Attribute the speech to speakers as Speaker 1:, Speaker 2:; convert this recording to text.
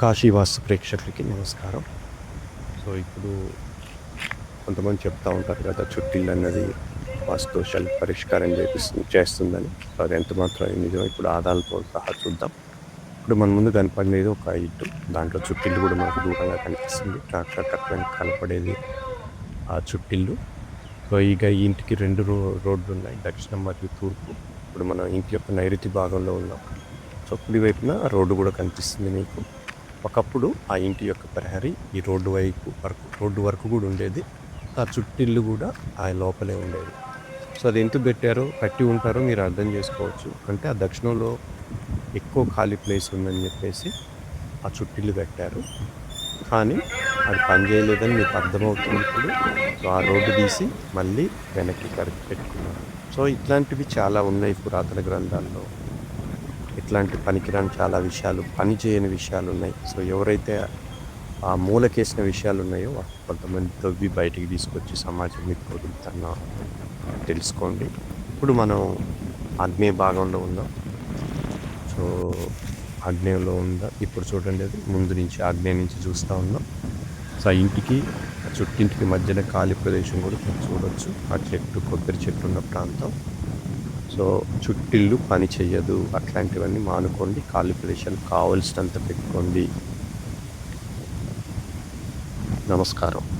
Speaker 1: కాశీవాసు ప్రేక్షకులకి నమస్కారం. సో ఇప్పుడు కొంతమంది చెప్తా ఉంటారు కదా చుట్టిల్లు అన్నది వాస్తు పరిష్కారం చేపిస్తుంది చేస్తుందని. అది ఎంత మాత్రం నిజం ఇప్పుడు ఆదాలతో సహా చూద్దాం. ఇప్పుడు మన ముందు కనపడేది ఒక ఇల్లు దాంట్లో చుట్టిల్లు కూడా మనకు దూరంగా కనిపిస్తుంది. ట్రాక్టర్ కట్టడానికి కనపడేది ఆ చుట్టిల్లు సో ఇక ఈ ఇంటికి రెండు రో రోడ్లు ఉన్నాయి దక్షిణం మరియు తూర్పు. ఇప్పుడు మనం ఇంటి యొక్క నైరుతి భాగంలో ఉన్నాం. సో కుడి వైపున రోడ్డు కూడా కనిపిస్తుంది మీకు. ఒకప్పుడు ఆ ఇంటి యొక్క ప్రహరీ ఈ రోడ్డు వైపు వరకు రోడ్డు వరకు కూడా ఉండేది. ఆ చుట్టిల్లు కూడా ఆ లోపలే ఉండేది సో అది ఎందుకు పెట్టారో కట్టి ఉంటారో మీరు అర్థం చేసుకోవచ్చు. అంటే ఆ దక్షిణంలో ఎక్కువ ఖాళీ ప్లేస్ ఉందని చెప్పేసి ఆ చుట్టిల్లు పెట్టారు. కానీ అది పనిచేయలేదని మీకు అర్థమవుతుంది ఇప్పుడు. సో ఆ రోడ్డు తీసి మళ్ళీ వెనక్కి కరెక్ట్ పెట్టుకున్నారు. సో ఇట్లాంటివి చాలా ఉన్నాయి పురాతన గ్రంథాల్లో. ఇట్లాంటి పనికిరాని చాలా విషయాలు పని చేయని విషయాలు ఉన్నాయి. సో ఎవరైతే ఆ మూలకేసిన విషయాలు ఉన్నాయో వాటిని కొంతమంది తవ్వి బయటికి తీసుకొచ్చి సమాజం మీకు వదులుతున్నా తెలుసుకోండి. ఇప్పుడు మనం ఆగ్నేయ భాగంలో ఉందాం. సో ఆగ్నేయంలో ఉందా? ఇప్పుడు చూడండి అది. ముందు నుంచి ఆగ్నేయ నుంచి చూస్తూ ఉన్నాం. సో ఆ ఇంటికి ఆ చుట్టింటికి మధ్యన ఖాళీ ప్రదేశం కూడా చూడవచ్చు చూడొచ్చు. ఆ చెట్టు కొబ్బరి చెట్టు ఉన్న ప్రాంతం. సో చుట్టిల్లు పని చేయదు అట్లాంటివన్నీ మానుకోండి కాలిక్యులేషన్ కావలసినంత పెట్టుకోండి. నమస్కారం.